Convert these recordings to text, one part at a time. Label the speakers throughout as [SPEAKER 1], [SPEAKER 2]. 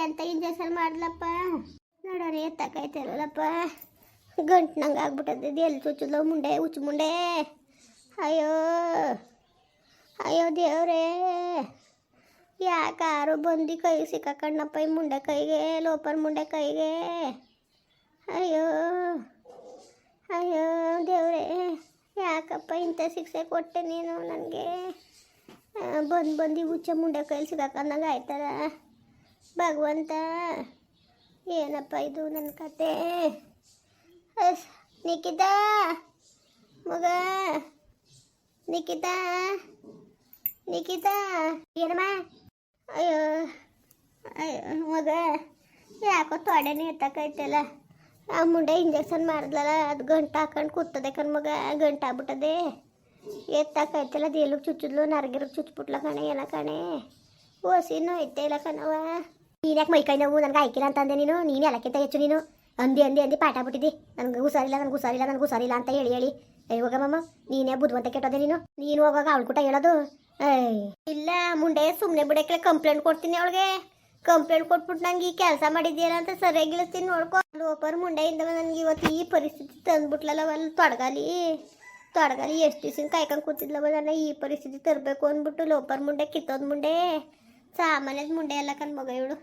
[SPEAKER 1] ಅಂತ ಇಂಜೆಕ್ಷನ್ ಮಾಡ್ಲಪ್ಪ. ನೋಡೋರಿ ಎತ್ತಕೈತಿರಲ್ಲಪ್ಪ ಗಂಟು ನಂಗೆ ಆಗ್ಬಿಟ್ಟದೆ ಎಲ್ಲಿ ಚುಚ್ಚುದ್ಲು, ಮುಂಡೆ, ಉಚ್ಚು ಮುಂಡೆ. ಅಯ್ಯೋ ಅಯ್ಯೋ ದೇವ್ರೇ. ಯಾಕಾರು ಬಂದು ಕೈ ಸಿಕ್ಕಣ್ಣಪ್ಪ ಈ ಮುಂಡೆ ಕೈಗೆ, ಲೋಪರ್ ಮುಂಡೆ ಕೈಗೆ? ಅಯ್ಯೋ ಅಯ್ಯೋ ದೇವ್ರೇ. ಯಾಕಪ್ಪ ಇಂಥ ಶಿಕ್ಷೆ ಕೊಟ್ಟೆ ನೀನು ನನಗೆ? ಬಂದು ಬಂದು ಹುಚ್ಚ ಮುಂಡೆ ಕೈಲಿ ಸಿಗಾಕಂದಂಗೆ ಆಯ್ತದ ಭಗವಂತ. ಏನಪ್ಪ ಇದು ನನ್ನ ಕತೆ? ಅಸ್, ನಿಖಿತಾ ಮಗ? ನಿಖಿತಾ ನಿಖಿತಾ ಏನಮ್ಮ? ಅಯ್ಯೋ ಅಯ್ಯೋ ಮಗ ಯಾಕೋ ತೊಡೆನೇ ಎತ್ತಕೈತಲ್ಲ? ಆ ಮುಂಡೆ ಇಂಜೆಕ್ಷನ್ ಮಾಡಿದ್ಲಲ್ಲ ಅದು ಗಂಟು ಹಾಕೊಂಡು ಕೂತದೆ ಕಣ್ ಮಗ ಗಂಟು ಆಗ್ಬಿಟ್ಟದೆ. ಎತ್ತಕೈತಲ್ಲ ಅದು ಎಲ್ಲೂ ಚುಚ್ಚಿದ್ಲು? ನರಗಿರ ಚುಚ್ಚಿಬಿಟ್ಲ ಕಣೆ ಏನ ಕಣೆ? ಓಸಿನೂ ಐತೆ ಇಲ್ಲ ಕಣವ ನೀನ್ಯಾಕೆ ಮೈಕೈ ನೋವು? ನನಗೆ ಆಯ್ಕಿಲ್ಲ ಅಂತ ಅಂದೆ ನೀನು. ನೀನು ಎಲ್ಲಕ್ಕಿಂತ ಹೆಚ್ಚು ನೀನು. ಅಂದಿ ಅಂದಿ ಅಂದಿ ಪಾಠ ಬಿಟ್ಟಿದ್ದಿ ನನಗೆ ಹುಷಾರಿಲ್ಲ ನನಗೆ ಹುಷಾರಿಲ್ಲ ನನಗೆ ಹುಷಾರಿಲ್ಲ ಅಂತ ಹೇಳಿ ಹೇಳಿ. ಏ ಹೋಗಮ್ಮ ನೀನೇ ಬುದ್ಧಿವಂತ ಕೆಟ್ಟೋದೆ ನೀನು. ನೀನು ಹೋಗುವಾಗ ಅವಳು ಕೂಟ ಹೇಳೋದು. ಇಲ್ಲ ಮುಂಡೆ ಸುಮ್ಮನೆ ಬಿಡಕ್ಕೆ ಕಂಪ್ಲೇಂಟ್ ಕೊಡ್ತೀನಿ ಅವಳಿಗೆ. ಕಂಪ್ಲೇಂಟ್ ಕೊಟ್ಬಿಟ್ಟು ನಂಗೆ ಈ ಕೆಲಸ ಮಾಡಿದ್ದೀರ ಅಂತ ಸರಿಯಾಗಿ ಇಳಿಸ್ತೀನಿ ನೋಡ್ಕೊ. ಲೋಪರ್ ಮುಂಡೆಯಿಂದ ನನಗೆ ಇವತ್ತು ಈ ಪರಿಸ್ಥಿತಿ ತಂದ್ಬಿಟ್ಲಲ್ಲ ಅಲ್ಲಿ ತೊಡಗಲಿ. ತೊಡಗಲಿ. ಎಷ್ಟು ದಿವ್ಸ ಕಾಯ್ಕೊಂಡು ಕೂತಿದ್ಲವ ನನ್ನ ಈ ಪರಿಸ್ಥಿತಿ ತರಬೇಕು ಅಂದ್ಬಿಟ್ಟು ಲೋಪರ್ ಮುಂಡೆ, ಕಿತ್ತೋದ್ ಮುಂಡೆ. ಸಾಮಾನ್ಯದ ಮುಂಡೆ ಎಲ್ಲ ಕನ್ ಮಗ ಇವಳು.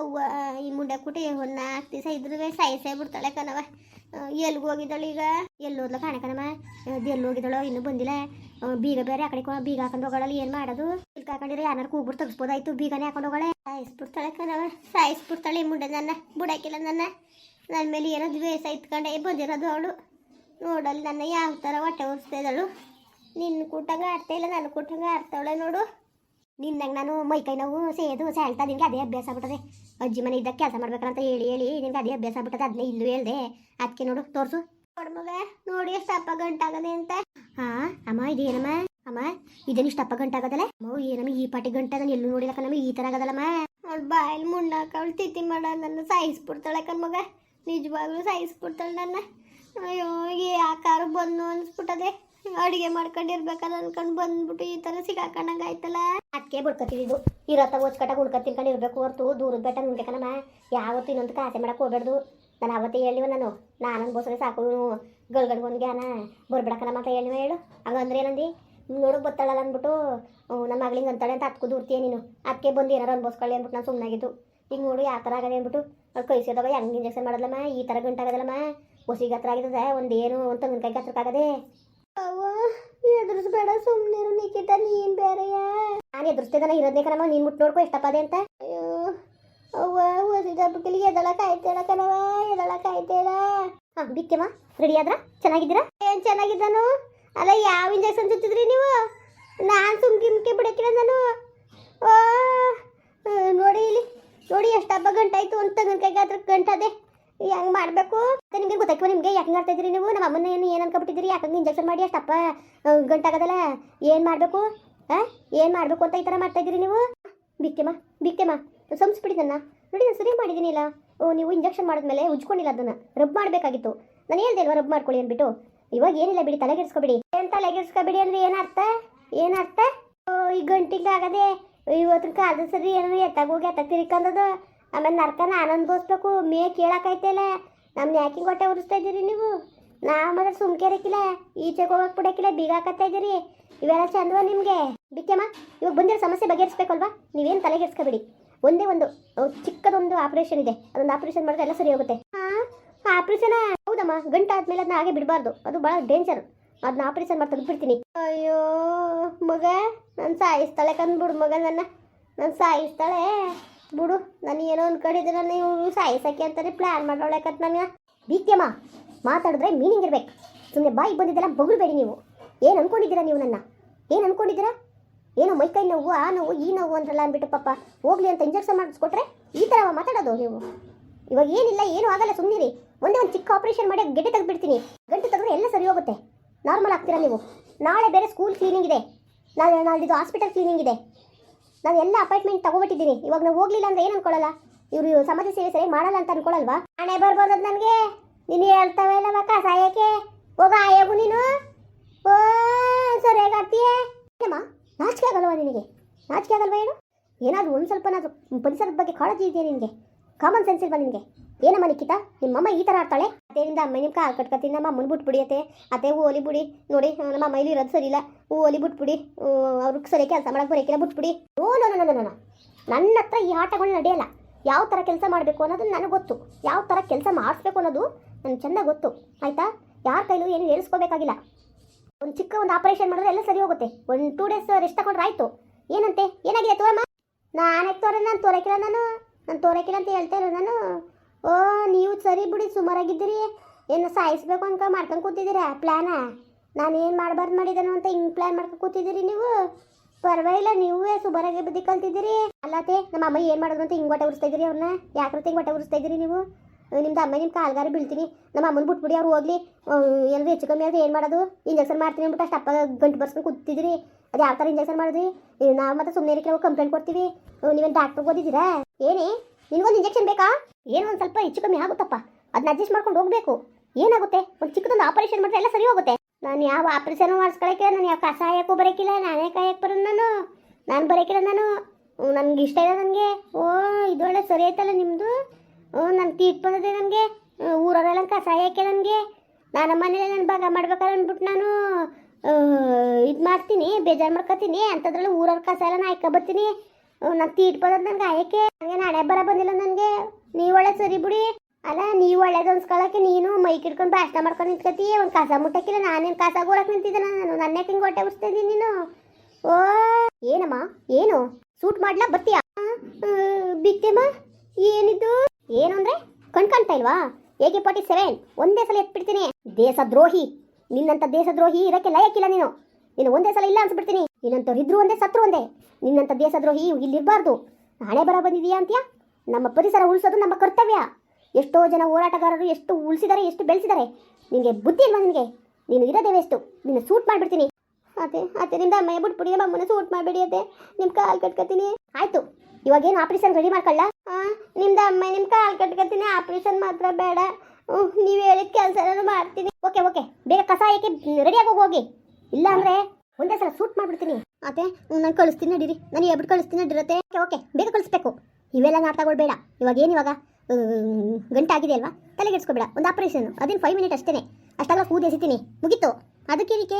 [SPEAKER 1] ಅವ್ವ ಈ ಮುಂಡೆ ಕುಟಿ ಒಂದು ನಾಲ್ಕು ದಿವಸ ಇದ್ರೆ ಸಾಯಿಸೇ ಬಿಡ್ತಾಳೆ ಕಣವ ಎಲ್ಗೆ ಹೋಗಿದ್ದಾಳು ಈಗ? ಎಲ್ಲಿ ಹೋದ್ಲ ಕಾಣೆ ಕಣವ ಎಲ್ಲಿ ಹೋಗಿದ್ದಾಳೋ? ಇನ್ನೂ ಬಂದಿಲ್ಲ. ಬೀಗ ಬೇರೆ ಆ ಕಡೆ ಬೀಗ ಹಾಕೊಂಡು ಹೋಗೋಳಲ್ಲ, ಏನು ಮಾಡೋದು? ಇಲ್ಲಿ ಹಾಕೊಂಡಿರೋ ಯಾರು ಕೂಗ್ಬಿಟ್ಟು ತೆಗಿಸ್ಬೋದಾಯ್ತು, ಬೀಗನೇ ಹಾಕೊಂಡು ಹೋಗೋಳೆ. ಸಾಯಿಸ್ಬಿಡ್ತಾಳೆ ಕಣವ ಸಾಯಿಸ್ಬಿಡ್ತಾಳೆ ಈ ಮುಂಡೆ ನನ್ನ. ಬುಡಾಕಿಲ್ಲ ನನ್ನ. ನನ್ನ ಮೇಲೆ ಏನೋ ದ್ವೇಷ ಇತ್ಕೊಂಡೆ, ಬಂದಿರೋದು ಅವಳು. ನೋಡಲ್ಲಿ ನನ್ನ ಯಾವ ಥರ ಹೊಟ್ಟೆ ಉರಿಸ್ತಾ ಇದ್ದಾಳು ನಿನ್ನ ಕೂಟಂಗ ಆಡ್ತಾ ಇಲ್ಲ ನನ್ನ ಕೂಟಂಗ ಆಡ್ತಾವಳೆ ನೋಡು. ನಿನ್ನಂಗೆ ನಾನು ಮೈ ಕೈ ನೋವು ಸೇದು ಸೆಳ್ತಾ ನಿನಗೆ ಅದೇ ಅಭ್ಯಾಸ ಆಗ್ಬಿಟ್ಟದೆ. ಅಜ್ಜಿ ಮನೆ ಇದ್ದಾಗ ಕೆಲಸ ಮಾಡ್ಬೇಕಂತ ಹೇಳಿ ಹೇಳಿ ನಿನಗೆ ಅದೇ ಅಭ್ಯಾಸ ಆಗ್ಬಿಟ್ಟದೆ ಅದನ್ನೇ ಇಲ್ಲೂ ಹೇಳ್ದೆ. ಅದಕ್ಕೆ ನೋಡು, ತೋರಿಸು. ಮಗ, ನೋಡಿ ಎಷ್ಟು ಅಪ್ಪ ಗಂಟಾಗದೆ ಅಂತ. ಹಾ, ಅಮ್ಮ, ಇದೇನಮ್ಮ? ಅಮ್ಮ, ಇದೇನು ಇಷ್ಟು ಅಪ್ಪ ಗಂಟಾಗದಲ್ಲ ಅಮ್ಮ, ಏನಮ್ಮ ಈ ಪಾಟಿ ಗಂಟೆ ನಾನು ಎಲ್ಲೂ ಕಣಮ್ಮ ಈ ಥರ ಆಗದಲ್ಲಮ್ಮ? ಅವಳು ಬಾಯಲ್ಲಿ ಮುಣ್ಣಾಕ ಅವಳು ತಿಥಿ ಮಾಡ ನನ್ನ ಸಾಯಿಸ್ಬಿಡ್ತಾಳೆ ಕಣ್ ಮಗ. ನಿಜವಾಗ್ಲೂ ಸಾಯಿಸ್ಬಿಡ್ತಾಳೆ ನನ್ನ. ಅಯ್ಯೋ ಯಾಕಾರು ಬಂದು ಅನ್ಸ್ಬಿಟ್ಟದೆ. ಅಡುಗೆ ಮಾಡ್ಕೊಂಡಿರ್ಬೇಕಲ್ಲ ಅನ್ಕೊಂಡು ಬಂದ್ಬಿಟ್ಟು ಈ ಥರ ಸಿಗಾಕೊಂಡಂಗೆ ಆಯ್ತಲ್ಲ ಅದಕ್ಕೆ ಇದು. ಇರತ್ತ ಓಚ್ಕಟ್ಟಾಗ ಉಳ್ಕ ತಿನ್ಕೊಂಡು ಇರಬೇಕು ಹೊರ್ತು. ದೂರದ ಬೆಟ್ಟ ನುಂಗ್ಬೇಕನಮ್ಮ ಯಾವತ್ತು ಇನ್ನೊಂದು ಕಾಸೆ ಮಾಡಕ್ಕೆ ಹೋಗ್ಬಾರ್ದು ನಾನು ಅವತ್ತೇ ಹೇಳಿವ ನಾನು. ನಾನು ಬೋಸರೆ ಸಾಕು. ಗಳ್ಗಡ್ಗೊಂದು ಗ್ಯಾನ. ಬರ್ಬಿಡಕ್ಕಲ್ಲ ಅಂತ ಹೇಳಿವ ಹೇಳು. ಹಂಗಂದ್ರೆ ಏನಂದಿ? ನೋಡು ಬತ್ತಾಳಲ್ಲ ಅಂದ್ಬಿಟ್ಟು ನಮ್ಮ ಮಗಳಿಗೆ ಅಂತಾಳೆ ಅಂತ ಹತ್ಕೊ ದೂರ್ತೀಯ ನೀನು. ಅದಕ್ಕೆ ಬಂದು ಏನಾರು ಅನ್ಬೋಸ್ಕೊಳ್ಳಿ ಅಂದ್ಬಿಟ್ಟು ನಾನು ಸುಮ್ಮನಾಗಿದ್ದು ಈಗ ನೋಡು ಯಾವ ಥರ ಆಗದೆ ಅಂದ್ಬಿಟ್ಟು. ಅವ್ರು ಕೈ ಸೇದಾಗ ಹೆಂಗೆ ಇಂಜೆಕ್ಷನ್ ಮಾಡೋದಲ್ಲಮ್ಮ? ಈ ಥರ ಗಂಟಾಗದಲ್ಲಮ್ಮ? ಹೊಸಿಗೆ ಹತ್ರ ಆಗಿದ್ದದ? ಒಂದೇನು ಒಂದು ಕೈಗೆ ಹತ್ರಕ್ಕಾಗದೆ ಎದುರಿಸ್ಬೇಡ ಸುಮ್ಮನೆ ನಿಖಿತ, ನೀನ್ ಬೇರೆಯಾ ನಾನು ಎದುರಿಸ್ತಿದ್ದಾನ ಇರೋದೇ ಕಣವ ನೀನ್ ಮುಟ್ ನೋಡ್ಕೊ, ಎಷ್ಟಪ್ಪದೆ ಅಂತ. ಅಯ್ಯೋ, ಅವ್ವ ಹೊಸಿ ಹಬ್ಬಕ್ಕೆ ಎದಳಕ್ ಆಯ್ತೇಳ ಕಣವ ಎದಳಕ್ ಆಯ್ತೇಳ. ಹಾ ಬಿತ್ತೆಮ್ಮ ರೆಡಿ ಆದ್ರ? ಚೆನ್ನಾಗಿದ್ದೀರಾ? ಏನ್ ಚೆನ್ನಾಗಿದ್ದಾನು? ಅಲ್ಲ, ಯಾವ ಇಂಜೆಕ್ಷನ್ ನೀವು? ನಾನು ಸುಮ್ಕಿಮ್ಕೆ ಬಿಡಕ್ಕಿಲ್ಲ ನಾನು. ನೋಡಿ ಇಲ್ಲಿ, ನೋಡಿ, ಎಷ್ಟು ಹಬ್ಬ ಗಂಟಾಯ್ತು ಅಂತ ನನ್ನ ಅದ್ರ ಗಂಟದೆ. ಹೆಂಗ್ ಮಾಡಬೇಕು? ನಿಮಗೆ ಗೊತ್ತಾಯ್ತು ನಿಮಗೆ? ಯಾಕೆ ಮಾಡ್ತಾ ಇದ್ರಿ ನೀವು? ನಮ್ಮ ಅಮ್ಮನ ಏನು ಏನು ಯಾಕೆ ಯಾಕಂದ್ರೆ ಇಂಜೆಕ್ಷನ್ ಮಾಡಿ ಅಷ್ಟಪ್ಪ ಗಂಟಾಗದಲ್ಲ ಏನು ಮಾಡಬೇಕು? ಹಾಂ ಏನು ಮಾಡಬೇಕು ಅಂತ ಈ ಥರ ಮಾಡ್ತಾ ಇದ್ರಿ ನೀವು? ಬಿಕ್ಕೆಮ್ಮ ಬಿಕ್ಕೆಮ್ಮ, ಸಂಸ್ಬಿಡಿ ನನ್ನ. ನೋಡಿ, ನಾನು ಸರಿ ಮಾಡಿದ್ದೀನಿ ಇಲ್ಲ ಓ, ನೀವು ಇಂಜೆಕ್ಷನ್ ಮಾಡಿದ್ಮೇಲೆ ಉಜ್ಕೊಂಡಿಲ್ಲ ಅದನ್ನು. ರಬ್ ಮಾಡಬೇಕಾಗಿತ್ತು. ನಾನು ಹೇಳ್ದೆ ಅಲ್ವಾ ರಬ್ ಮಾಡ್ಕೊಳ್ಳಿ ಅಂದ್ಬಿಟ್ಟು. ಇವಾಗ ಏನಿಲ್ಲ ಬಿಡಿ ತಲೆಗೆಡ್ಸ್ಕೊಬಿಡಿ ಏನು ತಲೆಗೆಡ್ಸ್ಕೊಬಿಡಿ ಅಂದ್ರೆ ಏನು ಅರ್ಥ? ಏನು ಅರ್ಥ? ಈ ಗಂಟಿಗೆ ಆಗದೆ ಇವತ್ತಿನ ಕಾಲದ ಸರಿ ಏನಾದ್ರು ಎತ್ತಾಗೋಗಿ ಎತ್ತಾಗ ತಿರ್ಕೊಂಡದು ಆಮೇಲೆ ನರ್ಕನ ಅನ್ಭವಿಸ್ಬೇಕು ಮೇ ಕೇಳಕ್ಕೈತಲ್ಲ ನಮ್ನ ಯಾಕೆ ಹೊಟ್ಟೆ ಉರಿಸ್ತಾ ಇದ್ದೀರಿ ನೀವು? ನಾವು ಮಾತ್ರ ಸುಮ್ಕೆ ಇರಕ್ಕಿಲ್ಲ ಈಚೆಗೆ ಹೋಗಕ್ಕೆ ಬಿಡಕ್ಕಿಲ್ಲ ಬೀಗ ಹಾಕತ್ತಾ ಇದ್ದೀರಿ. ಇವೆಲ್ಲ ಚಂದವ ನಿಮಗೆ? ಬಿಕ್ಕಮ್ಮ, ಇವಾಗ ಬಂದಿರೋ ಸಮಸ್ಯೆ ಬಗೆಹರಿಸ್ಬೇಕಲ್ವಾ? ನೀವೇನು ತಲೆಗೆಡ್ಸ್ಕೊಬೇಡಿ. ಒಂದೇ ಒಂದು ಚಿಕ್ಕದೊಂದು ಆಪರೇಷನ್ ಇದೆ. ಅದೊಂದು ಆಪರೇಷನ್ ಮಾಡಿದ್ರೆ ಎಲ್ಲ ಸರಿ ಹೋಗುತ್ತೆ. ಹಾಂ ಆಪರೇಷನ್ ಹೌದಮ್ಮ ಗಂಟೆ ಆದ್ಮೇಲೆ ಅದನ್ನ ಹಾಗೆ ಬಿಡಬಾರ್ದು. ಅದು ಭಾಳ ಡೇಂಜರ್ ಅದನ್ನ ಆಪರೇಷನ್ ಮಾಡಿ ತೆಗೆದ್ಬಿಡ್ತೀನಿ ಅಯ್ಯೋ, ಮಗ ನನ್ನ ಸಾಯಿಸ್ತಾಳೆ ಕಂದ್ಬಿಡು ಮಗ ನನ್ನ. ನನ್ನ ಸಾಯಿಸ್ತಾಳೆ. ಬಿಡು. ನಾನು ಏನೋ ಅನ್ಕೊಂಡಿದ್ರೆ ನೀವು ಸಾಯಿಸಕ್ಕೆ ಅಂತಾನೆ ಪ್ಲ್ಯಾನ್ ಮಾಡೋಳಕತ್ ನನಗೆ. ಭೀತ್ಯಮ್ಮ ಮಾತಾಡಿದ್ರೆ ಮೀನಿಂಗ್ ಇರ್ಬೇಕು. ಸುಮ್ಮನೆ ಬಾಯಿ ಬಂದಿದ್ದೆಲ್ಲ ಬೊಗಳ್ಬೇಡಿ ನೀವು. ಏನು ಅನ್ಕೊಂಡಿದ್ದೀರಾ ನೀವು ನನ್ನ? ಏನು ಅನ್ಕೊಂಡಿದ್ದೀರಾ? ಏನೋ ಮೈಕೈ ನೋವು, ಆ ನೋವು, ಈ ನೋವು ಅಂದ್ರಲ್ಲ ಅಂದ್ಬಿಟ್ಟು ಪಾಪ. ಹೋಗ್ಲಿ ಅಂತ ಇಂಜೆಕ್ಷನ್ ಮಾಡಿಸ್ಕೊಟ್ರೆ ಈ ಥರ ಮಾತಾಡೋದು ನೀವು. ಇವಾಗ ಏನಿಲ್ಲ, ಏನೂ ಆಗಲ್ಲ ಸುಮ್ಮನಿರಿ ಒಂದೇ ಒಂದು ಚಿಕ್ಕ ಆಪರೇಷನ್ ಮಾಡಿ ಗೆಡ್ಡೆ ತೆಗೆದ್ಬಿಡ್ತೀನಿ. ಗಂಟೆ ತೆಗೆದ್ರೆ ಎಲ್ಲ ಸರಿ ಹೋಗುತ್ತೆ. ನಾರ್ಮಲ್ ಆಗ್ತೀರಾ ನೀವು? ನಾಳೆ ಬೇರೆ ಸ್ಕೂಲ್ ಕ್ಲೀನಿಂಗ್ ಇದೆ. ನಾಳೆ ನಾಳಿದ್ದು ಹಾಸ್ಪಿಟಲ್ ಕ್ಲೀನಿಂಗ್ ಇದೆ. ನಾನು ಎಲ್ಲ ಅಪಾಯಿಂಟ್ಮೆಂಟ್ ತಗೋಬಿಟ್ಟಿದ್ದೀನಿ. ಇವಾಗ ನಾವು ಹೋಗ್ಲಿಲ್ಲ ಅಂದ್ರೆ ಏನು ಅನ್ಕೊಳ್ಳಲ್ಲ? ಇವರು ಸಮಾಜ ಸೇವೆ ಸರಿ ಮಾಡಲ್ಲ ಅಂತ ಅನ್ಕೊಳ್ಳಲ್ವಾ? ಹಣೆ ಬರ್ಬೋದು ನನಗೆ. ನೀನು ಹೇಳ್ತಾವೆ ಇಲ್ಲವ ಸಾಯಕ್ಕೆ. ಹೋಗ ಆಯೋಗು ನೀನು. ಓ ಆಡ್ತೀಯ ಏನಮ್ಮ? ನಾಚಿಕೆ ಆಗಲ್ವ ನಿನಗೆ? ನಾಚಿಕೆ ಆಗಲ್ವಾ ಏನು? ಏನಾದರೂ ಒಂದು ಸ್ವಲ್ಪನಾದರೂ ಪರಿಸರದ ಬಗ್ಗೆ ಕಾಳಜಿ ಇದೆಯಾ ನಿನಗೆ? ಕಾಮನ್ ಸೆನ್ಸ್ ಇಲ್ವಾ ನಿನಗೆ? ಏನಮ್ಮ ನಿಖಿತಾ? ನಿಮ್ಮಮ್ಮ ಈ ಥರ ಆಡ್ತಾಳೆ? ಅದೇನಿಂದ ಅಮ್ಮ ನಿಮ್ಮ ಕಾಲು ಕಟ್ಕೊತೀನಿ ನಮ್ಮ ಅಮ್ಮನ ಬಿಟ್ಬಿಡಿ ಅತ್ತೆ ಅತ್ತೆ ಹೂ, ಒಲಿ ಬಿಡಿ ನೋಡಿ, ನಮ್ಮ ಮೈಲಿ ಇರೋದು ಸರಿ ಇಲ್ಲ. ಹೂ, ಒಲಿ ಬಿಟ್ಬಿಡಿ ಅವ್ರಿಗೆ ಸರಿ ಕೆಲಸ ಮಾಡಕ್ಕೆ ಬರೋಕ್ಕಿಲ್ಲ ಬಿಟ್ಬಿಡಿ ಓ, ನೋ ನೋ ನೋ ನನ್ನ ಹತ್ರ ಈ ಆಟಗಳು ನಡೆಯಲ್ಲ. ಯಾವ ಥರ ಕೆಲಸ ಮಾಡಬೇಕು ಅನ್ನೋದು ನನಗೆ ಗೊತ್ತು. ಯಾವ ಥರ ಕೆಲಸ ಮಾಡಿಸ್ಬೇಕು ಅನ್ನೋದು ನನಗೆ ಚೆನ್ನಾಗಿ ಗೊತ್ತು. ಆಯಿತಾ? ಯಾರ ಕೈಲೂ ಏನು ಹೇಳಿಸ್ಕೋಬೇಕಾಗಿಲ್ಲ. ಒಂದು ಚಿಕ್ಕ ಒಂದು ಆಪರೇಷನ್ ಮಾಡಿದ್ರೆ ಎಲ್ಲ ಸರಿ ಹೋಗುತ್ತೆ. ಒಂದು ಟೂ ಡೇಸ್ ರೆಸ್ಟ್ ತಗೊಂಡ್ರೆ ಆಯಿತು. ಏನಂತೆ? ಏನಾಗಿದೆ ತೋರಮ್ಮ? ನಾನೇ ತೋರ ನಾನು ತೋರಕಿಲ್ಲ ನಾನು. ನಾನು ತೋರಕಿಲ್ಲ ಅಂತ ಹೇಳ್ತಾ ಇರೋದು ನಾನು. ಓ, ನೀವು ಸರಿ ಬಿಡಿ, ಸುಮಾರಾಗಿದ್ದೀರಿ. ಏನು ಸಾಯಿಸ್ಬೇಕು ಅನ್ಕ ಮಾಡ್ಕೊಂಡು ಕೂತಿದ್ದೀರಾ? ಪ್ಲ್ಯಾನ ನಾನು ಏನು ಮಾಡಬಾರ್ದು ಮಾಡಿದನು ಅಂತ ಹಿಂಗೆ ಪ್ಲ್ಯಾನ್ ಮಾಡ್ಕೊಂಡು ಕೂತಿದ್ದೀರಿ ನೀವು? ಪರವಾಗಿಲ್ಲ, ನೀವೇ ಸುಮಾರಾಗಿ ಬುದ್ಧಿ ಕಲ್ತಿದ್ದೀರಿ. ಅಲ್ಲತ್ತೆ ನಮ್ಮ ಅಮ್ಮ ಏನು ಮಾಡೋದು ಅಂತ ಹಿಂಗೆ ಹೊಟ್ಟೆ ಉರಿಸ್ತಾ ಇದ್ದೀರಿ ಅವ್ರನ್ನ ಯಾಕ್ರತೆ ಹಿಂಗೆ ಹೊಟ್ಟೆ ಉರಿಸ್ತಾ ಇದ್ದೀರಿ ನೀವು? ನಿಮ್ದು ಅಮ್ಮ ನಿಮ್ಮ ಕಾಲ್ಗಾರ ಬೀಳ್ತೀನಿ. ನಮ್ಮ ಅಮ್ಮನ ಬಿಟ್ಬಿಡಿ, ಅವ್ರು ಹೋಗ್ಲಿ. ಎಲ್ಲರೂ ಹೆಚ್ಚು ಕಮ್ಮಿ ಆದರೆ ಏನು ಮಾಡೋದು? ಇಂಜೆಕ್ಷನ್ ಮಾಡ್ತೀನಿ ಅಂದ್ಬಿಟ್ಟು ಅಷ್ಟು ಅಪ್ಪ ಗಂಟು ಬರ್ಸ್ಕೊಂಡು ಕೂತಿದ್ದೀರಿ. ಅದು ಯಾವ ಥರ ಇಂಜೆಕ್ಷನ್ ಮಾಡಿದ್ರಿ? ನಾವು ಮತ್ತೆ ಸುಮ್ಮನೆ ಇರಕ್ಕೆ ಕಂಪ್ಲೇಂಟ್ ಕೊಡ್ತೀವಿ. ನೀವೇನು ಡಾಕ್ಟ್ರಿಗೆ ಓದಿದ್ದೀರಾ? ಏನೇ? ನಿನಗೊಂದು ಇಂಜೆಕ್ಷನ್ ಬೇಕಾ? ಏನೋ ಒಂದು ಸ್ವಲ್ಪ ಹೆಚ್ಚು ಕಮ್ಮಿ ಆಗುತ್ತಪ್ಪ. ಅದನ್ನ ಅಡ್ಜಸ್ಟ್ ಮಾಡ್ಕೊಂಡು ಹೋಗಬೇಕು. ಏನಾಗುತ್ತೆ? ಒಂದು ಚಿಕ್ಕದೊಂದು ಆಪರೇಷನ್ ಮಾಡಿದ್ರೆ ಎಲ್ಲ ಸರಿ ಹೋಗುತ್ತೆ. ನಾನು ಯಾವ ಆಪರೇಷನ್ ಮಾಡಿಸ್ಕೊಳಕ್ಕೆ ನಾನು ಯಾವ ಕಷಾಯಕ್ಕೂ ಬರೋಕ್ಕಿಲ್ಲ ನಾನೇ ಕಾಯಕ್ಕೆ ಬರೋ ನಾನು. ನಾನು ಬರೋಕ್ಕಿಲ್ಲ ನಾನು. ನನಗೆ ಇಷ್ಟ ಇಲ್ಲ ನನಗೆ. ಓ ಇದೊಳ್ಳೆ ಸರಿ ಆಯ್ತಲ್ಲ ನಿಮ್ಮದು ನನ್ನ ತೀಟ್ ಬಂದಿದೆ ನನಗೆ. ಊರವರೆಲ್ಲ ಕಸಾಯಕ್ಕೆ ನನಗೆ? ನಾನು ಮನೇಲಿ ನಾನು ಭಾಗ ಮಾಡ್ಬೇಕಾದ್ರೆ ಅಂದ್ಬಿಟ್ಟು ನಾನು. ಇದು ಮಾಡ್ತೀನಿ, ಬೇಜಾರು ಮಾಡ್ಕೊತೀನಿ. ಅಂಥದ್ರಲ್ಲಿ ಊರವ್ರ ಕಸ ಎಲ್ಲ ನಾ ಹಾಕ್ಕೊಬರ್ತೀನಿ ನಾನು ತೀಟ್ ಬಂದದ್ದು ನನಗೆ ಆಯಕ್ಕೆ. ನನಗೆ ನಾಳೆ ಬರ ಬಂದಿಲ್ಲ ನನಗೆ. ನೀವು ಒಳ್ಳೆ ಸರಿ ಬಿಡಿ. ಅಲ್ಲ ನೀವು ಒಳ್ಳೇದು ಅನ್ಸ್ಕೊಳಕ್ಕೆ ನೀನು ಮೈಕ್ ಹಿಡ್ಕೊಂಡು ಭಾಷಣ ಮಾಡ್ಕೊಂಡು ನಿಂತ್ಕತಿ ಒಂದು ಕಸ ಮುಟ್ಟಕ್ಕಿಲ್ಲ ನಾನೇನು ಕಸ ಗೋಳಕ್ಕೆ ನಿಂತಿದ್ದೆ ನಾನು. ನನ್ನ ಹಿಂಗೆ ಹೊಟ್ಟೆ ಉರಿಸ್ತಾ ನೀನು? ಓ, ಏನಮ್ಮ? ಏನು? ಸೂಟ್ ಮಾಡ್ಲಾ? ಬರ್ತೀಯಾ? ಬಿತ್ತೇಮ್ಮ, ಏನಿದು? ಏನು ಅಂದ್ರೆ ಕಣ್ ಕಾಣ್ತಾ ಇಲ್ವಾ? ಏಕೆ ಫಾರ್ಟಿ ಸೆವೆನ್? ಒಂದೇ ಸಲ ಎತ್ಬಿಡ್ತೀನಿ. ದೇಶದ್ರೋಹಿ. ನಿನ್ನಂತ ದೇಶದ್ರೋಹಿ ಇರಕ್ಕೆ ಲಯಕ್ಕಿಲ್ಲ ನೀನು. ನೀನು ಒಂದೇ ಸಲ ಇಲ್ಲ ಅನ್ಸ್ಬಿಡ್ತೀನಿ. ನಿನ್ನಂತವ್ರು ಇದ್ರು ಒಂದೇ, ಸತ್ರು ಒಂದೇ. ನಿನ್ನಂತ ದೇಶದ್ರೋಹಿ ಇಲ್ಲಿರಬಾರ್ದು ನಾಳೆ ಬರ ಬಂದಿದೀಯಾ ಅಂತ್ಯಾ? ನಮ್ಮ ಪರಿಸರ ಉಳಿಸೋದು ನಮ್ಮ ಕರ್ತವ್ಯ. ಎಷ್ಟೋ ಜನ ಹೋರಾಟಗಾರರು ಎಷ್ಟು ಉಳಿಸಿದ್ದಾರೆ ಎಷ್ಟು ಬೆಳೆಸಿದ್ದಾರೆ ನಿನಗೆ ಬುದ್ಧಿ ಇಲ್ವಾ ನಿಮಗೆ ನೀನು ಇರೋದೇ ವೇಸ್ಟು? ನಿನ್ನ ಸೂಟ್ ಮಾಡಿಬಿಡ್ತೀನಿ. ಅದೇ ಅದೇ ನಿಮ್ದು ಅಮ್ಮ ಬಿಟ್ಬಿಡಿ ನಮ್ಮ ಅಮ್ಮನ ಸೂಟ್ ಮಾಡಬೇಡಿ ಅದೇ. ನಿಮ್ಮ ಕಾಲು ಕಟ್ಕೊತೀನಿ. ಆಯಿತು. ಇವಾಗೇನು ಆಪ್ರೇಷನ್ ರೆಡಿ ಮಾಡ್ಕೊಳ್ಳ? ಹಾಂ ನಿಮ್ದು ಅಮ್ಮ ನಿಮ್ಮ ಕಾಲು ಕಟ್ಕೊತೀನಿ. ಆಪ್ರೇಷನ್ ಮಾತ್ರ ಬೇಡ. ನೀವು ಹೇಳಿದ ಕೆಲಸ ಮಾಡ್ತೀನಿ. Okay okay. ಬೇಗ ಕಸಾಯಕ್ಕೆ ರೆಡಿಯಾಗಿ ಹೋಗಿ. ಇಲ್ಲ ಅಂದರೆ ಒಂದೇ ಸಲ ಸೂಟ್ ಮಾಡ್ಬಿಡ್ತೀನಿ. ಅದೇ ನಾನು ಕಳಿಸ್ತೀನಿ ನಡೀರಿ. ನಾನು ಎಬ್ಬಿಟ್ಟು ಕಳಿಸ್ತೀನಿ ನಡಿರತ್ತೆ. ಓಕೆ ಓಕೆ ಬೇಗ ಕಳಿಸ್ಬೇಕು. ಇವೆಲ್ಲ ನಾಟಕಗಳು ಬೇಡ. ಇವಾಗ ಏನು ಇವಾಗ? ಗಂಟಾಗಿದೆ ಅಲ್ವಾ? ತಲೆಗೆಡ್ಸ್ಕೊಬೇಡ ಒಂದು ಆಪರೇಷನ್ ಅದೇನು ಫೈವ್ ಮಿನಿಟ್ ಅಷ್ಟೇ ಅಷ್ಟಾಗ ಕೂದಿ ಎಸಿತೀನಿ. ಮುಗೀತು. ಇದಕ್ಕೆ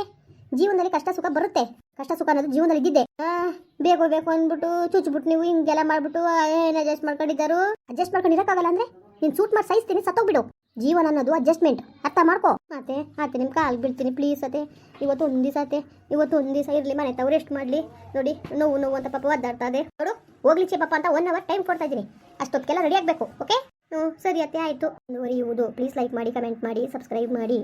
[SPEAKER 1] ಜೀವನದಲ್ಲಿ ಕಷ್ಟ ಸುಖ ಬರುತ್ತೆ. ಕಷ್ಟ ಸುಖ ಅನ್ನೋದು ಜೀವನದಲ್ಲಿ ಇದ್ದಿದ್ದೆ. ಆ, ಹೋಗ್ಬೇಕು ಬೇಕು ಅಂದ್ಬಿಟ್ಟು ಚುಚ್ಬಿಟ್ಟು ನೀವು ಹಿಂಗೆಲ್ಲ ಮಾಡ್ಬಿಟ್ಟು ಏನು ಅಡ್ಜಸ್ಟ್ ಮಾಡ್ಕೊಂಡಿದ್ದಾರು? ಅಡ್ಜಸ್ಟ್ ಮಾಡ್ಕೊಂಡಿರೋಕ್ಕಾಗಲ್ಲ ಅಂದ್ರೆ? ನೀನು ಸೂಟ್ ಮಾಡಿ ಸೈಸ್ತೀನಿ ಸತ್ತೋಗ್ಬಿಡು. ಜೀವನ ಅನ್ನೋದು ಅಡ್ಜಸ್ಟ್ಮೆಂಟ್ ಅರ್ಥ ಮಾಡ್ಕೋ. ಅತ್ತೆ ಅತ್ತೆ ನಿಮ್ಮ ಕಾಲು ಬೀಳ್ತೀನಿ ಪ್ಲೀಸ್ ಅತ್ತೆ. ಇವತ್ತು ಒಂದು ದಿವಸ ಅತ್ತೆ. ಇವತ್ತು ಒಂದು ದಿವಸ ಇರಲಿ ಮನೆ ತಾವು ರೆಸ್ಟ್ ಮಾಡಲಿ. ನೋಡಿ, ನೋವು ನೋವು ಅಂತ ಪಾಪ ಒದ್ದಾಡ್ತಾ ಇದೆ. ನೋಡು ಹೋಗ್ಲಿ ಪಾಪ ಅಂತ ಒನ್ ಅವರ್ ಟೈಮ್ ಕೊಡ್ತಾ ಇದ್ದೀನಿ. ಅಷ್ಟೊತ್ತಿಗೆಲ್ಲ ರೆಡಿ ಆಗಬೇಕು ಓಕೆ ಹ್ಞೂ ಸರಿ ಅತ್ತೆ, ಆಯಿತು. ಮುಂದುವರಿಯುವುದು. ಪ್ಲೀಸ್ ಲೈಕ್ ಮಾಡಿ ಕಮೆಂಟ್ ಮಾಡಿ ಸಬ್ಸ್ಕ್ರೈಬ್ ಮಾಡಿ.